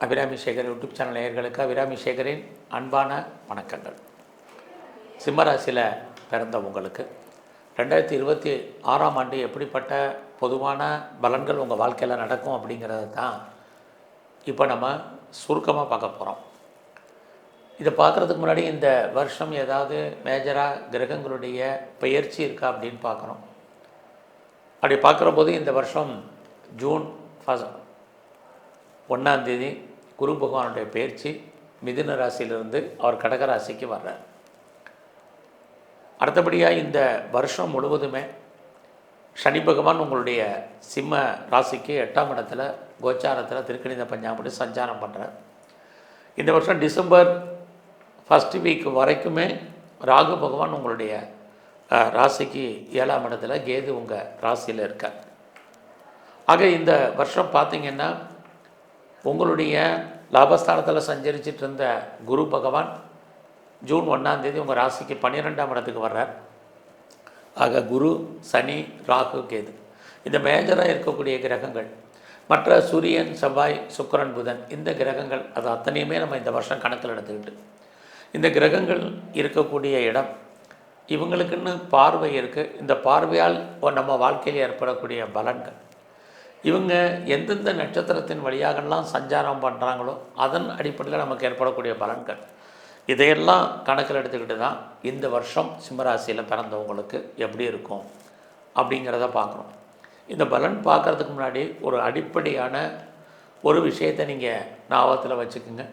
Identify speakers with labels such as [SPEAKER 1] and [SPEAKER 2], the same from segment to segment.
[SPEAKER 1] Abirami Sekar YouTube channel நேயர்களுக்கு அபிராமி சேகரின் அன்பான வணக்கங்கள். சிம்மராசியில் பிறந்த உங்களுக்கு ரெண்டாயிரத்தி இருபத்தி ஆறாம் ஆண்டு எப்படிப்பட்ட பொதுவான பலன்கள் உங்கள் வாழ்க்கையில் நடக்கும் அப்படிங்கிறது தான் இப்போ நம்ம சுருக்கமாக பார்க்க போகிறோம் இதை பார்க்குறதுக்கு முன்னாடி இந்த வருஷம் ஏதாவது மேஜராக கிரகங்களுடைய பெயர்ச்சி இருக்கா அப்படின்னு பார்க்குறோம் அப்படி பார்க்குற போது இந்த வருஷம் ஜூன் ஃபஸ்ட் ஒன்றாந்தேதி குரு பகவானுடைய பயிற்சி மிதுன ராசியிலிருந்து அவர் கடக ராசிக்கு வர்றார். அடுத்தபடியாக இந்த வருஷம் முழுவதுமே சனி பகவான் உங்களுடைய சிம்ம ராசிக்கு எட்டாம் இடத்துல கோச்சாரத்தில் திருக்கணித பஞ்சாபடி சஞ்சாரம் பண்ணுறார் இந்த வருஷம் டிசம்பர் ஃபஸ்ட் வீக் வரைக்குமே ராகு பகவான் உங்களுடைய ராசிக்கு ஏழாம் இடத்துல கேது உங்கள் ராசியில் இருக்கார். ஆக இந்த வருஷம் பார்த்திங்கன்னா உங்களுடைய லாபஸ்தானத்தில் சஞ்சரிச்சிட்டு இருந்த குரு பகவான் ஜூன் ஒன்றாம் தேதி உங்கள் ராசிக்கு பன்னிரெண்டாம் இடத்துக்கு வர்றார். ஆக குரு சனி ராகு கேது. இந்த மேஜராக இருக்கக்கூடிய கிரகங்கள் மற்ற சூரியன் செவ்வாய் சுக்கிரன் புதன் இந்த கிரகங்கள் அது அத்தனையுமே நம்ம இந்த வருஷம் கணக்கில் எடுத்துக்கிட்டு. இந்த கிரகங்கள் இருக்கக்கூடிய இடம் இவங்களுக்குன்னு பார்வை இருக்குது இந்த பார்வையால் நம்ம வாழ்க்கையில் ஏற்படக்கூடிய பலன்கள். இவங்க எந்தெந்த நட்சத்திரத்தின் வழியாகலாம் சஞ்சாரம் பண்ணுறாங்களோ அதன் அடிப்படையில் நமக்கு ஏற்படக்கூடிய பலன்கள். இதையெல்லாம் கணக்கில் எடுத்துக்கிட்டு தான் இந்த வருஷம் சிம்மராசியில் பிறந்தவங்களுக்கு எப்படி இருக்கும் அப்படிங்கிறத பார்க்குறோம் இந்த பலன் பார்க்குறதுக்கு முன்னாடி ஒரு அடிப்படையான ஒரு விஷயத்தை நீங்கள் ஞாபகத்தில் வச்சுக்கோங்க.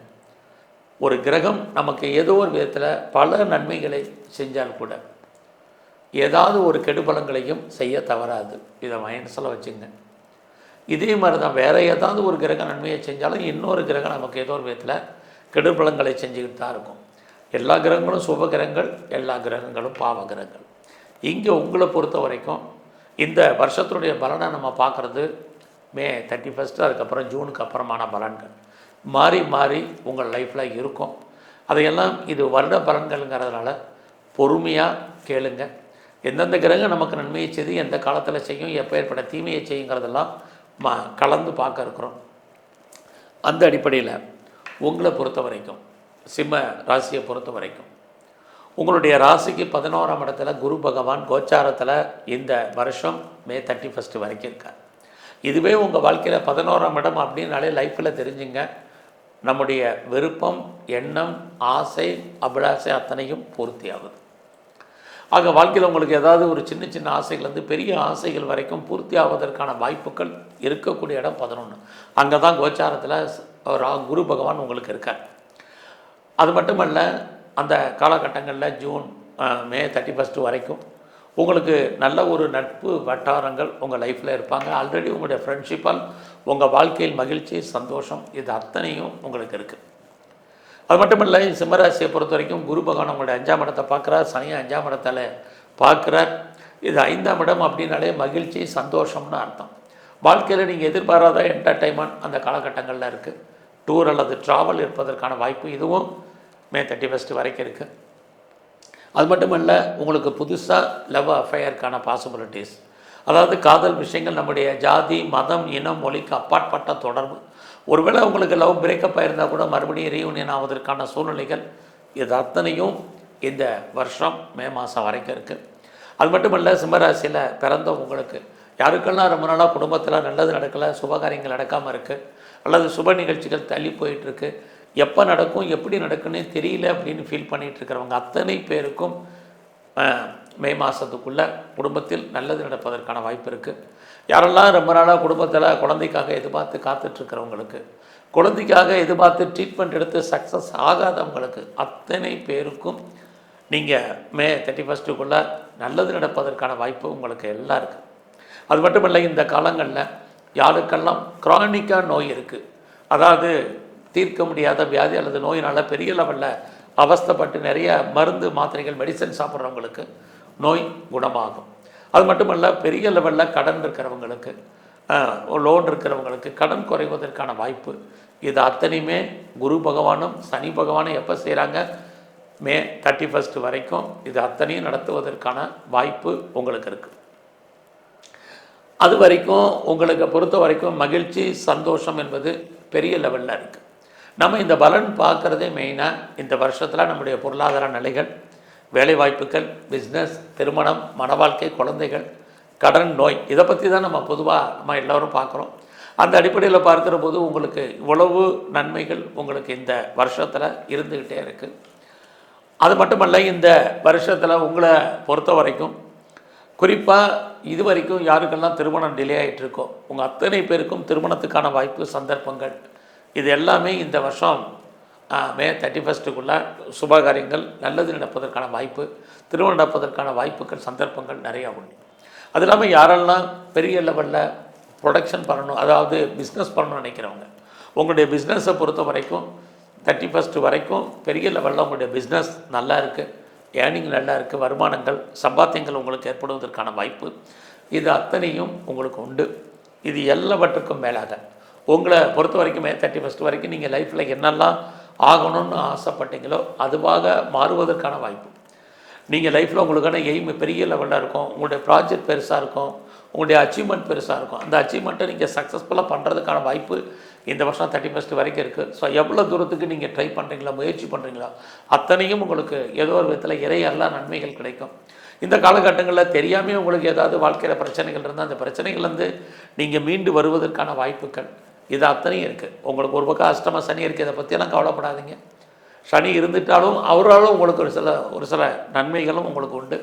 [SPEAKER 1] ஒரு கிரகம் நமக்கு ஏதோ ஒரு விதத்தில் பல நன்மைகளை செஞ்சால் கூட ஏதாவது ஒரு கெடுபலங்களையும் செய்ய தவறாது. இதை மைனஸில் வச்சுங்க இதே மாதிரி தான் வேறு ஏதாவது ஒரு கிரக நன்மையை செஞ்சாலும் இன்னொரு கிரகம் நமக்கு ஏதோ ஒரு விதத்தில் கெடுபலங்களை செஞ்சுக்கிட்டு தான் இருக்கும். எல்லா கிரகங்களும் சுப கிரகங்கள் எல்லா கிரகங்களும் பாவ கிரகங்கள். இங்கே உங்களை பொறுத்த வரைக்கும் இந்த வருஷத்துடைய பலனை நம்ம பார்க்குறது மே தேர்ட்டி ஃபஸ்ட்டு அதுக்கப்புறம் ஜூனுக்கு அப்புறமான பலன்கள். மாறி மாறி உங்கள் லைஃப்பில் இருக்கும். அதையெல்லாம் இது வருட பலன்கள்ங்கிறதுனால பொறுமையாக கேளுங்க. எந்தெந்த கிரகம் நமக்கு நன்மையை செய்து எந்த காலத்தில் செய்யும் எப்போ ஏற்பட்ட தீமையை செய்யுங்கிறதெல்லாம் மா கலந்து பார்க்க இருக்கிறோம். அந்த அடிப்படையில் உங்களை பொறுத்த வரைக்கும் சிம்ம ராசியை பொறுத்த வரைக்கும் உங்களுடைய ராசிக்கு பதினோராம் இடத்துல குரு பகவான் கோச்சாரத்தில் இந்த வருஷம் மே தேர்ட்டி ஃபஸ்ட்டு வரைக்கும் இருக்கார். இதுவே உங்கள் வாழ்க்கையில் பதினோராம் இடம் அப்படின்னாலே லைஃப்பில் தெரிஞ்சுங்க. நம்முடைய விருப்பம் எண்ணம் ஆசை அபிலாசை அத்தனையும் பூர்த்தி ஆகுது ஆக வாழ்க்கையில் உங்களுக்கு ஏதாவது ஒரு சின்ன சின்ன ஆசைகள்லேருந்து பெரிய ஆசைகள் வரைக்கும் பூர்த்தி ஆவதற்கான வாய்ப்புகள் இருக்கக்கூடிய இடம் பதினொன்று அங்கே தான் கோச்சாரத்தில் குரு பகவான் உங்களுக்கு இருக்கார். அது மட்டுமல்ல அந்த காலகட்டங்களில் ஜூன் மே தேர்ட்டி ஃபஸ்ட்டு வரைக்கும் உங்களுக்கு நல்ல ஒரு நட்பு வட்டாரங்கள் உங்கள் லைஃப்பில் இருப்பாங்க. ஆல்ரெடி உங்களுடைய ஃப்ரெண்ட்ஷிப்பால் உங்கள் வாழ்க்கையில் மகிழ்ச்சி சந்தோஷம் இது அத்தனையும் உங்களுக்கு இருக்குது அது மட்டும் இல்லை சிம்மராசியை பொறுத்த வரைக்கும் குரு பகவான் உங்களுடைய அஞ்சாம் இடத்தை பார்க்குறார் சனியை அஞ்சாம் இடத்துல பார்க்குறார். இது ஐந்தாம் இடம் அப்படின்னாலே மகிழ்ச்சி சந்தோஷம்னு அர்த்தம். வாழ்க்கையில் நீங்கள் எதிர்பாராத என்டர்டைன்மெண்ட் அந்த காலகட்டங்களில் இருக்குது டூர் அல்லது ட்ராவல் இருப்பதற்கான வாய்ப்பு இதுவும் மே தேர்ட்டி ஃபஸ்ட்டு வரைக்கும் இருக்குது அது மட்டும் இல்லை உங்களுக்கு புதுசாக லவ் அஃபையருக்கான பாசிபிலிட்டிஸ் அதாவது காதல் விஷயங்கள் நம்முடைய ஜாதி மதம் இனம் மொழிக்கு அப்பாற்பட்ட தொடர்பு. ஒருவேளை உங்களுக்கு லவ் பிரேக்கப் ஆயிருந்தால் கூட மறுபடியும் ரீயூனியன் ஆவதற்கான சூழ்நிலைகள் இது அத்தனையும் இந்த வருஷம் மே மாதம் வரைக்கும் இருக்குது அது மட்டும் இல்லை சிம்மராசியில் பிறந்தவங்களுக்கு யாருக்கெல்லாம் ரொம்ப நாளாக குடும்பத்தில் நல்லது நடக்கலை சுபகாரியங்கள் நடக்காமல் இருக்குது அல்லது சுப நிகழ்ச்சிகள் தள்ளி போயிட்டுருக்கு எப்போ நடக்கும் எப்படி நடக்குன்னு தெரியல அப்படின்னு ஃபீல் பண்ணிகிட்டு இருக்கிறவங்க அத்தனை பேருக்கும் மே மாதத்துக்குள்ளே குடும்பத்தில் நல்லது நடப்பதற்கான வாய்ப்பு இருக்குது யாரெல்லாம் ரொம்ப நாளாக குடும்பத்தில் குழந்தைக்காக எதிர்பார்த்து காத்துட்ருக்கிறவங்களுக்கு குழந்தைக்காக எதிர்பார்த்து ட்ரீட்மெண்ட் எடுத்து சக்ஸஸ் ஆகாதவங்களுக்கு அத்தனை பேருக்கும் நீங்கள் மே தேர்ட்டி ஃபஸ்ட்டுக்குள்ளே நல்லது நடப்பதற்கான வாய்ப்பு உங்களுக்கு எல்லாம் இருக்குது அது மட்டும் இல்லை இந்த காலங்களில் யாருக்கெல்லாம் க்ரானிக்காக நோய் இருக்குது அதாவது தீர்க்க முடியாத வியாதி அல்லது நோயினால் பெரிய லெவலில் அவஸ்தைப்பட்டு நிறைய மருந்து மாத்திரைகள் மெடிசன் சாப்பிட்றவங்களுக்கு நோய் குணமாகும். அது மட்டுமல்ல பெரிய லெவலில் கடன் இருக்கிறவங்களுக்கு லோன் இருக்கிறவங்களுக்கு கடன் குறைவதற்கான வாய்ப்பு. இது அத்தனையுமே குரு பகவானும் சனி பகவானும் எப்போ செய்கிறாங்க மே தேர்ட்டி ஃபஸ்ட்டு வரைக்கும் இது அத்தனையும் நடத்துவதற்கான வாய்ப்பு உங்களுக்கு இருக்குது அது வரைக்கும் உங்களுக்கு பொறுத்த வரைக்கும் மகிழ்ச்சி சந்தோஷம் என்பது பெரிய லெவலில் இருக்குது நம்ம இந்த பலன் பார்க்குறதே மெயினாக இந்த வருஷத்தில் நம்முடைய பொருளாதார நிலைகள் வேலைவாய்ப்புகள் பிஸ்னஸ் திருமணம் மன வாழ்க்கை குழந்தைகள் கடன் நோய் இதை பற்றி தான் நம்ம பொதுவாக நம்ம எல்லோரும் பார்க்குறோம். அந்த அடிப்படையில் பார்க்குற போது உங்களுக்கு இவ்வளவு நன்மைகள் உங்களுக்கு இந்த வருஷத்தில் இருந்துக்கிட்டே இருக்குது அது மட்டுமல்ல இந்த வருஷத்தில் உங்களை பொறுத்த வரைக்கும் குறிப்பாக இது வரைக்கும் யாருக்கெல்லாம் திருமணம் டிலே ஆகிட்டு உங்கள் அத்தனை பேருக்கும் திருமணத்துக்கான வாய்ப்பு சந்தர்ப்பங்கள் இது எல்லாமே இந்த வருஷம் மே தேர்ட்டி ஃபஸ்ட்டுக்குள்ளே சுபகாரியங்கள் நல்லது நடப்பதற்கான வாய்ப்பு திருமணம் நடப்பதற்கான வாய்ப்புகள் சந்தர்ப்பங்கள் நிறையா உண்டு. அது இல்லாமல் யாரெல்லாம் பெரிய லெவலில் ப்ரொடக்ஷன் பண்ணணும் அதாவது பிஸ்னஸ் பண்ணணும்னு நினைக்கிறவங்க உங்களுடைய பிஸ்னஸை பொறுத்த வரைக்கும் தேர்ட்டி ஃபஸ்ட்டு வரைக்கும் பெரிய லெவலில் உங்களுடைய பிஸ்னஸ் நல்லா இருக்குது ஏர்னிங் நல்லா இருக்குது வருமானங்கள் சம்பாத்தியங்கள் உங்களுக்கு ஏற்படுவதற்கான வாய்ப்பு இது அத்தனையும் உங்களுக்கு உண்டு. இது எல்லாவற்றுக்கும் மேலாக உங்களை பொறுத்த வரைக்கும் மே தேர்ட்டி ஃபஸ்ட் வரைக்கும் நீங்கள் லைஃப்பில் என்னெல்லாம் ஆகணும்னு ஆசைப்பட்டீங்களோ அதுவாக மாறுவதற்கான வாய்ப்பு. நீங்கள் லைஃப்பில் உங்களுக்கான எய்ம் பெரிய லெவலில் இருக்கும். உங்களுடைய ப்ராஜெக்ட் பெருசாக இருக்கும். உங்களுடைய அச்சீவ்மெண்ட் பெருசாக இருக்கும். அந்த அச்சீவ்மெண்ட்டை நீங்கள் சக்ஸஸ்ஃபுல்லாக பண்ணுறதுக்கான வாய்ப்பு இந்த வருஷம் தேர்ட்டி ஃபஸ்ட் வரைக்கும் இருக்குது ஸோ எவ்வளோ தூரத்துக்கு நீங்கள் ட்ரை பண்ணுறீங்களா முயற்சி பண்ணுறீங்களா அத்தனையும் உங்களுக்கு ஏதோ ஒரு விதத்தில் இறையெல்லா நன்மைகள் கிடைக்கும். இந்த காலகட்டங்களில் தெரியாமல் உங்களுக்கு ஏதாவது வாழ்க்கையில் பிரச்சனைகள் இருந்தால் அந்த பிரச்சனைகள்லேருந்து நீங்கள் மீண்டு வருவதற்கான வாய்ப்புகள். இது அத்தனையும் இருக்குது உங்களுக்கு ஒரு பக்கம் அஷ்டம சனி இருக்குது இதை பற்றியெல்லாம் கவலைப்படாதீங்க. சனி இருந்துட்டாலும் அவராலும் உங்களுக்கு ஒரு சில ஒரு சில நன்மைகளும் உங்களுக்கு உண்டு.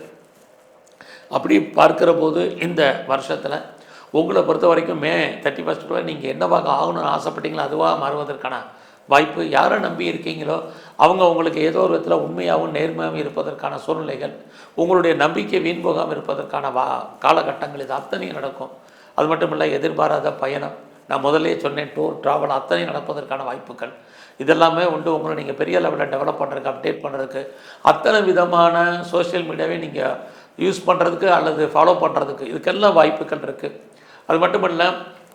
[SPEAKER 1] அப்படி பார்க்கிற போது இந்த வருஷத்தில் உங்களை பொறுத்த வரைக்கும் மே தேர்ட்டி ஃபஸ்ட்டுக்குள்ளே நீங்கள் என்னவாக ஆகணும்னு ஆசைப்பட்டீங்களோ அதுவாக மாறுவதற்கான வாய்ப்பு யாரை நம்பி இருக்கீங்களோ அவங்க உங்களுக்கு ஏதோ ஒரு விதத்தில் உண்மையாகவும் நேர்மையாகவும் இருப்பதற்கான சூழ்நிலைகள் உங்களுடைய நம்பிக்கை வீண் போகாமல் இருப்பதற்கான வா காலகட்டங்கள் இது அத்தனையும் நடக்கும். அது மட்டும் இல்லை எதிர்பாராத பயணம் நான் முதல்லே சொன்னேன் டூர் ட்ராவல் அத்தனை நடப்பதற்கான வாய்ப்புகள். இதெல்லாமே உண்டு. உங்களை நீங்கள் பெரிய லெவலில் டெவலப் பண்ணுறதுக்கு அப்டேட் பண்ணுறதுக்கு அத்தனை விதமான சோஷியல் மீடியாவே நீங்கள் யூஸ் பண்ணுறதுக்கு அல்லது ஃபாலோ பண்ணுறதுக்கு இதுக்கெல்லாம் வாய்ப்புகள் இருக்குது அது மட்டும் இல்லை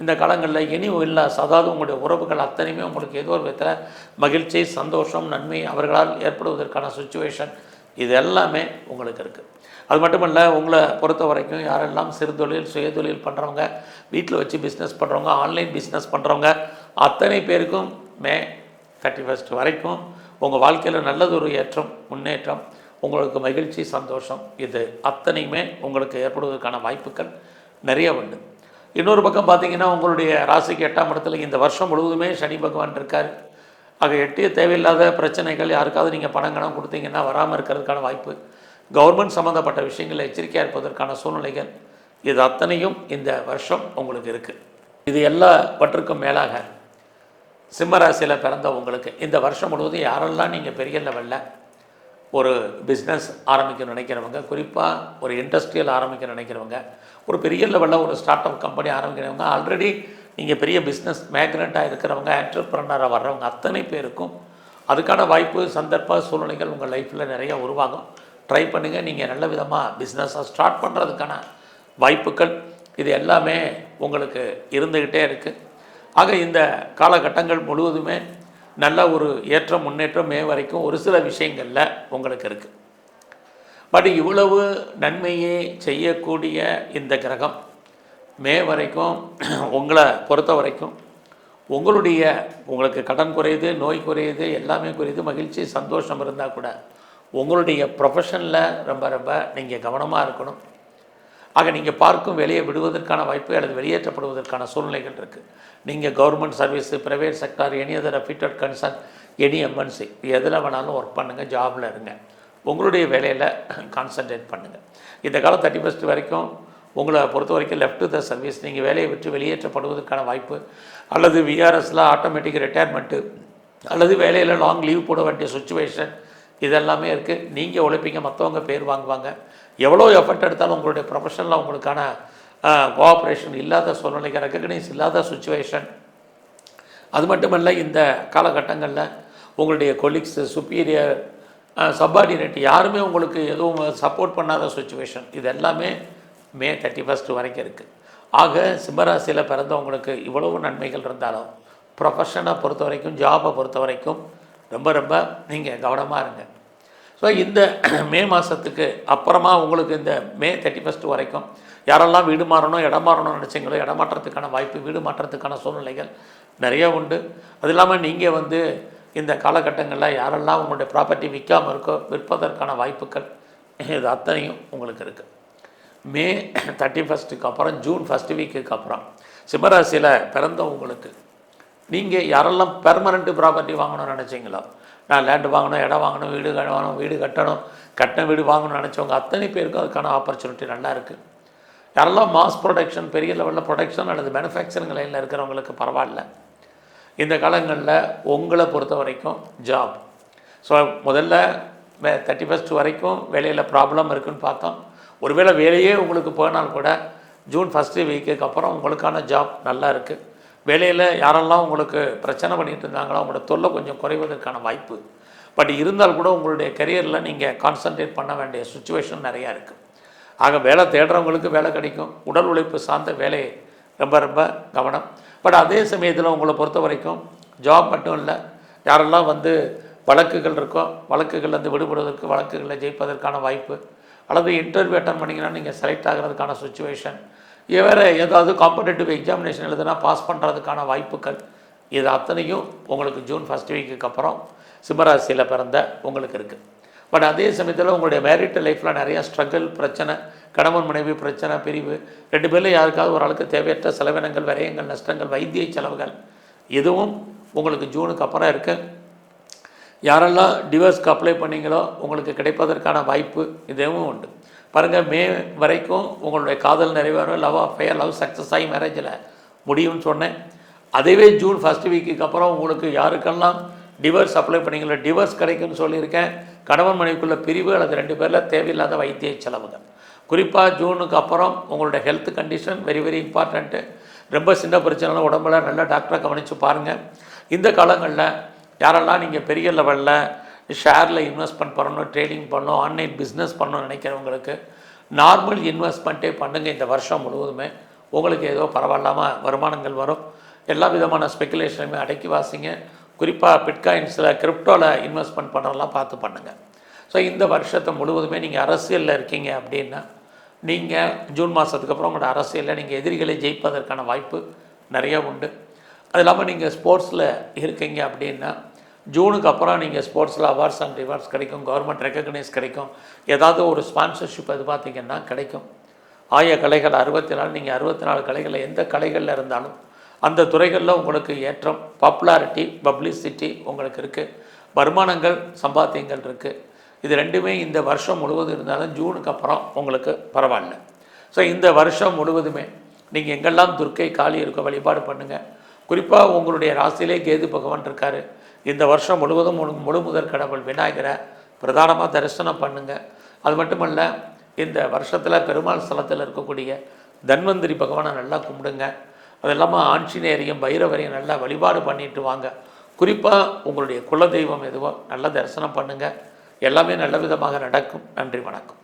[SPEAKER 1] இந்த காலங்களில் இனி இல்லை அதாவது உங்களுடைய உறவுகள் அத்தனையுமே உங்களுக்கு ஏதோ ஒரு விதத்தில் மகிழ்ச்சி சந்தோஷம் நன்மை அவர்களால் ஏற்படுவதற்கான சுச்சுவேஷன் இது எல்லாமே உங்களுக்கு இருக்குது அது மட்டுமல்ல உங்களை பொறுத்த வரைக்கும் யாரெல்லாம் சிறுதொழில் சுயதொழில் பண்ணுறவங்க வீட்டில் வச்சு பிஸ்னஸ் பண்ணுறவங்க ஆன்லைன் பிஸ்னஸ் பண்ணுறவங்க அத்தனை பேருக்கும் மே தேர்ட்டி ஃபஸ்ட் வரைக்கும் உங்கள் வாழ்க்கையில் நல்லதொரு ஏற்றம் முன்னேற்றம் உங்களுக்கு மகிழ்ச்சி சந்தோஷம். இது அத்தனையுமே உங்களுக்கு ஏற்படுவதற்கான வாய்ப்புகள் நிறைய உண்டு. இன்னொரு பக்கம் பார்த்திங்கன்னா உங்களுடைய ராசிக்கு எட்டாம் இடத்துல இந்த வருஷம் முழுவதுமே சனி பகவான் இருக்கார். ஆக எட்டிய தேவையில்லாத பிரச்சனைகள் யாருக்காவது நீங்கள் பணம் கணம் கொடுத்தீங்கன்னா வராமல் இருக்கிறதுக்கான வாய்ப்பு கவர்மெண்ட் சம்மந்தப்பட்ட விஷயங்களில் எச்சரிக்கையாக இருப்பதற்கான சூழ்நிலைகள் இது அத்தனையும் இந்த வருஷம் உங்களுக்கு இருக்குது இது எல்லாவற்றுக்கும் மேலாக சிம்மராசியில் பிறந்த உங்களுக்கு. இந்த வருஷம் முழுவதும் யாரெல்லாம் நீங்கள் பெரிய லெவலில் ஒரு பிஸ்னஸ் ஆரம்பிக்க நினைக்கிறவங்க குறிப்பாக ஒரு இண்டஸ்ட்ரியல் ஆரம்பிக்க நினைக்கிறவங்க ஒரு பெரிய லெவலில் ஒரு ஸ்டார்ட் அப் கம்பெனி ஆரம்பிக்கிறவங்க ஆல்ரெடி நீங்கள் பெரிய பிஸ்னஸ் மேக்னட்டாக இருக்கிறவங்க ஆண்டர்பிரனராக வர்றவங்க அத்தனை பேருக்கும் அதுக்கான வாய்ப்பு சந்தர்ப்ப சூழ்நிலைகள் உங்கள் லைஃப்பில் நிறைய உருவாகும். ட்ரை பண்ணுங்கள் நீங்கள் நல்ல விதமாக பிஸ்னஸை ஸ்டார்ட் பண்ணுறதுக்கான வாய்ப்புகள் இது எல்லாமே உங்களுக்கு இருந்துக்கிட்டே இருக்குது ஆக இந்த காலகட்டங்கள் முழுவதுமே நல்ல ஒரு ஏற்றம் முன்னேற்றம் மே வரைக்கும் ஒரு சில விஷயங்களில் உங்களுக்கு இருக்குது பட் இவ்வளவு நன்மையை செய்யக்கூடிய இந்த கிரகம் மே வரைக்கும் உங்களை பொறுத்த வரைக்கும் உங்களுடைய உங்களுக்கு கடன் குறையுது நோய் குறையுது எல்லாமே குறையுது மகிழ்ச்சி சந்தோஷம் இருந்தால் கூட உங்களுடைய ப்ரொஃபஷனில் ரொம்ப ரொம்ப நீங்கள் கவனமாக இருக்கணும். ஆக நீங்கள் பார்க்கும் வெளியே விடுவதற்கான வாய்ப்பு அல்லது வெளியேற்றப்படுவதற்கான சூழ்நிலைகள் இருக்குது நீங்கள் government service private sector any other affected concern any MNC எதில் வேணாலும் ஒர்க் பண்ணுங்கள் ஜாபில் இருங்க. உங்களுடைய வேலையில் கான்சன்ட்ரேட் பண்ணுங்கள் இந்த காலம் தேர்ட்டி ஃபஸ்ட் வரைக்கும் உங்களை பொறுத்த வரைக்கும் லெஃப்ட் த சர்வீஸ் நீங்கள் வேலையை விட்டு வெளியேற்றப்படுவதற்கான வாய்ப்பு அல்லது விஆர்எஸில் ஆட்டோமேட்டிக் ரிட்டையர்மெண்ட்டு அல்லது வேலையில் லாங் லீவ் போட வேண்டிய சுச்சுவேஷன் இதெல்லாமே இருக்குது நீங்கள் உழைப்பீங்க மற்றவங்க பேர் வாங்குவாங்க. எவ்வளோ எஃபர்ட் எடுத்தாலும் உங்களுடைய ப்ரொஃபஷனில் உங்களுக்கான கோஆப்ரேஷன் இல்லாத சூழ்நிலைக்கு ரெக்கக்னைஸ் இல்லாத சுச்சுவேஷன் அது மட்டுமல்ல இந்த காலகட்டங்களில் உங்களுடைய கொலீக்ஸு சுப்பீரியர் சப்பார்டினேட் யாருமே உங்களுக்கு எதுவும் சப்போர்ட் பண்ணாத சுச்சுவேஷன் இது எல்லாமே மே தேர்ட்டி ஃபஸ்ட் வரைக்கும் இருக்குது ஆக சிம்மராசியில் பிறந்தவங்களுக்கு இவ்வளவு நன்மைகள் இருந்தாலும் ப்ரொஃபஷனை பொறுத்த வரைக்கும் ஜாபை பொறுத்த வரைக்கும் ரொம்ப ரொம்ப நீங்கள் கவனமாக இருங்க. ஸோ இந்த மே மாதத்துக்கு அப்புறமா உங்களுக்கு இந்த மே தேர்ட்டி ஃபஸ்ட்டு வரைக்கும் யாரெல்லாம் வீடு மாறணும் இடம் மாறணும்னு நினச்சிங்களோ இடம் மாற்றத்துக்கான வாய்ப்பு வீடு மாற்றத்துக்கான சூழ்நிலைகள் நிறைய உண்டு. அது இல்லாமல் நீங்கள் வந்து இந்த காலகட்டங்களில் யாரெல்லாம் உங்களுடைய ப்ராப்பர்ட்டி விற்காமல் இருக்கோ விற்பதற்கான வாய்ப்புகள் இது அத்தனையும் உங்களுக்கு இருக்குது மே தேர்ட்டி ஃபஸ்ட்டுக்கு அப்புறம் ஜூன் ஃபஸ்ட் வீக்குக்கு அப்புறம் சிம்மராசியில் பிறந்தவங்களுக்கு நீங்கள் யாரெல்லாம் பெர்மனெண்ட் ப்ராப்பர்ட்டி வாங்கணும்னு நினச்சிங்களோ நான் லேண்டு வாங்கணும் இடம் வாங்கணும் வீடு வாங்கணும் வீடு கட்டணும் கட்டின வீடு வாங்கணும்னு நினச்சவங்க அத்தனை பேருக்கும் அதுக்கான ஆப்பர்ச்சுனிட்டி நல்லா இருக்குது யாரெல்லாம் மாஸ் ப்ரொடக்ஷன் பெரிய லெவலில் ப்ரொடக்ஷன் அல்லது மேனுஃபேக்சரிங் லைனில் இருக்கிறவங்களுக்கு பரவாயில்ல. இந்த காலங்களில் உங்களை பொறுத்த வரைக்கும் ஜாப் ஸோ முதல்ல வே தேர்ட்டி ஃபஸ்ட் வரைக்கும் வேலையில் ப்ராப்ளம் இருக்குன்னு பார்த்தோம். ஒருவேளை வேலையே உங்களுக்கு போனால் கூட ஜூன் ஃபஸ்ட்டு வீக்குக்கு அப்புறம் உங்களுக்கான ஜாப் நல்லா இருக்குது வேலையில் யாரெல்லாம் உங்களுக்கு பிரச்சனை பண்ணிகிட்டு இருந்தாங்களோ அவங்களோட தொல்லை கொஞ்சம் குறைவதற்கான வாய்ப்பு. பட் இருந்தால் கூட உங்களுடைய கரியரில் நீங்கள் கான்சன்ட்ரேட் பண்ண வேண்டிய சுச்சுவேஷன் நிறையா இருக்குது ஆக வேலை தேடுறவங்களுக்கு வேலை கிடைக்கும். உடல் உழைப்பு சார்ந்த வேலை ரொம்ப ரொம்ப கவனம். பட் அதே சமயத்தில் உங்களை பொறுத்த வரைக்கும் ஜாப் மட்டும் இல்லை யாரெல்லாம் வந்து வழக்குகள் இருக்கோ வழக்குகள்லேருந்து விடுபடுவதற்கு வழக்குகளில் ஜெயிப்பதற்கான வாய்ப்பு அல்லது இன்டர்வியூ அட்டன் பண்ணிங்கன்னா நீங்கள் செலக்ட் ஆகிறதுக்கான சுச்சுவேஷன் வேறு ஏதாவது காம்படேட்டிவ் எக்ஸாமினேஷன் எழுதுனா பாஸ் பண்ணுறதுக்கான வாய்ப்புகள். இது அத்தனையும் உங்களுக்கு ஜூன் ஃபஸ்ட் வீக்குக்கு அப்புறம் சிம்மராசியில் பிறந்த உங்களுக்கு இருக்குது பட் அதே சமயத்தில் உங்களுடைய மேரிட் லைஃப்பில் நிறையா ஸ்ட்ரகிள் பிரச்சனை கணவன் மனைவி பிரச்சனை பிரிவு ரெண்டு பேரில் யாருக்காவது ஒரு தேவையற்ற செலவினங்கள் விரயங்கள் நஷ்டங்கள் வைத்திய செலவுகள் இதுவும் உங்களுக்கு ஜூனுக்கு அப்புறம் இருக்குது யாரெல்லாம் டிவோர்ஸ்க்கு அப்ளை பண்ணீங்களோ உங்களுக்கு கிடைப்பதற்கான வாய்ப்பு இதுவும் உண்டு. பாருங்கள் மே வரைக்கும் உங்களுடைய காதல் நிறைவேறும். லவ் அஃபேர் லவ் சக்ஸஸ் ஆகி மேரேஜில் முடியும்னு சொன்னேன். அதுவே ஜூன் ஃபஸ்ட் வீக்குக்கு அப்புறம் உங்களுக்கு யாருக்கெல்லாம் டிவர்ஸ் அப்ளை பண்ணிங்களா டிவர்ஸ் கிடைக்கும்னு சொல்லியிருக்கேன். கணவன் மனைவிக்குள்ள பிரிவு அல்லது ரெண்டு பேரில் தேவையில்லாத வைத்திய செலவுகள். குறிப்பாக ஜூனுக்கு அப்புறம் உங்களுடைய health condition very very important ரொம்ப சின்ன பிரச்சனை உடம்புல நல்ல டாக்டரை கவனித்து பாருங்கள் இந்த காலங்களில் யாரெல்லாம் நீங்கள் பெரிய லெவலில் ஷேரில் இன்வெஸ்ட்மெண்ட் பண்ணணும் ட்ரேடிங் பண்ணணும் ஆன்லைன் பிஸ்னஸ் பண்ணணும்னு நினைக்கிறவங்களுக்கு நார்மல் இன்வெஸ்ட்மெண்ட்டே பண்ணுங்கள் இந்த வருஷம் முழுவதுமே. உங்களுக்கு ஏதோ பரவாயில்லாமல் வருமானங்கள் வரும். எல்லா விதமான ஸ்பெகுலேஷனுமே அடக்கி வாசிங்க. குறிப்பாக பிட்காயின்ஸில் கிரிப்டோவில் இன்வெஸ்ட்மெண்ட் பண்ணுறதெல்லாம் பார்த்து பண்ணுங்கள் ஸோ இந்த வருஷத்தை முழுவதுமே நீங்கள் அரசியலில் இருக்கீங்க அப்படின்னா நீங்கள் ஜூன் மாதத்துக்கு அப்புறம் உங்களோட அரசியலில் நீங்கள் எதிரிகளை ஜெயிப்பதற்கான வாய்ப்பு நிறைய உண்டு. அது இல்லாமல் நீங்கள் ஸ்போர்ட்ஸில் இருக்கீங்க அப்படின்னா ஜூனுக்கு அப்புறம் நீங்கள் ஸ்போர்ட்ஸில் அவார்ட்ஸ் அண்ட் ரிவார்ட்ஸ் கிடைக்கும் கவர்மெண்ட் ரெக்கக்னைஸ் கிடைக்கும். ஏதாவது ஒரு ஸ்பான்சர்ஷிப் அது பார்த்தீங்கன்னா கிடைக்கும். ஆய கலைகள் அறுபத்தி நாலு நீங்கள் அறுபத்தி நாலு கலைகளில் எந்த கலைகளில் இருந்தாலும் அந்த துறைகளில் உங்களுக்கு ஏற்றம் பாப்புலாரிட்டி பப்ளிசிட்டி உங்களுக்கு இருக்குது வருமானங்கள் சம்பாத்தியங்கள் இருக்குது இது ரெண்டுமே இந்த வருஷம் முழுவதும் இருந்தாலும் ஜூனுக்கு அப்புறம் உங்களுக்கு பரவாயில்ல. ஸோ இந்த வருஷம் முழுவதுமே நீங்கள் எங்கெல்லாம் துர்க்கை காளி இருக்க வழிபாடு பண்ணுங்கள் குறிப்பாக உங்களுடைய ராசியிலே கேது பகவான் இருக்கார். இந்த வருஷம் முழுவதும் முழு முழு முதற் கடவுள் விநாயகரை பிரதானமாக தரிசனம் பண்ணுங்கள் அது மட்டுமல்ல இந்த வருஷத்தில் பெருமாள் ஸ்தலத்தில் இருக்கக்கூடிய தன்வந்திரி பகவானை நல்லா கும்பிடுங்க. அது இல்லாமல் ஆஞ்சநேயரையும் பைரவரையும் நல்லா வழிபாடு பண்ணிட்டு வாங்க. குறிப்பாக உங்களுடைய குலதெய்வம் எதுவோ நல்லா தரிசனம் பண்ணுங்கள் எல்லாமே நல்ல விதமாக நடக்கும். நன்றி வணக்கம்.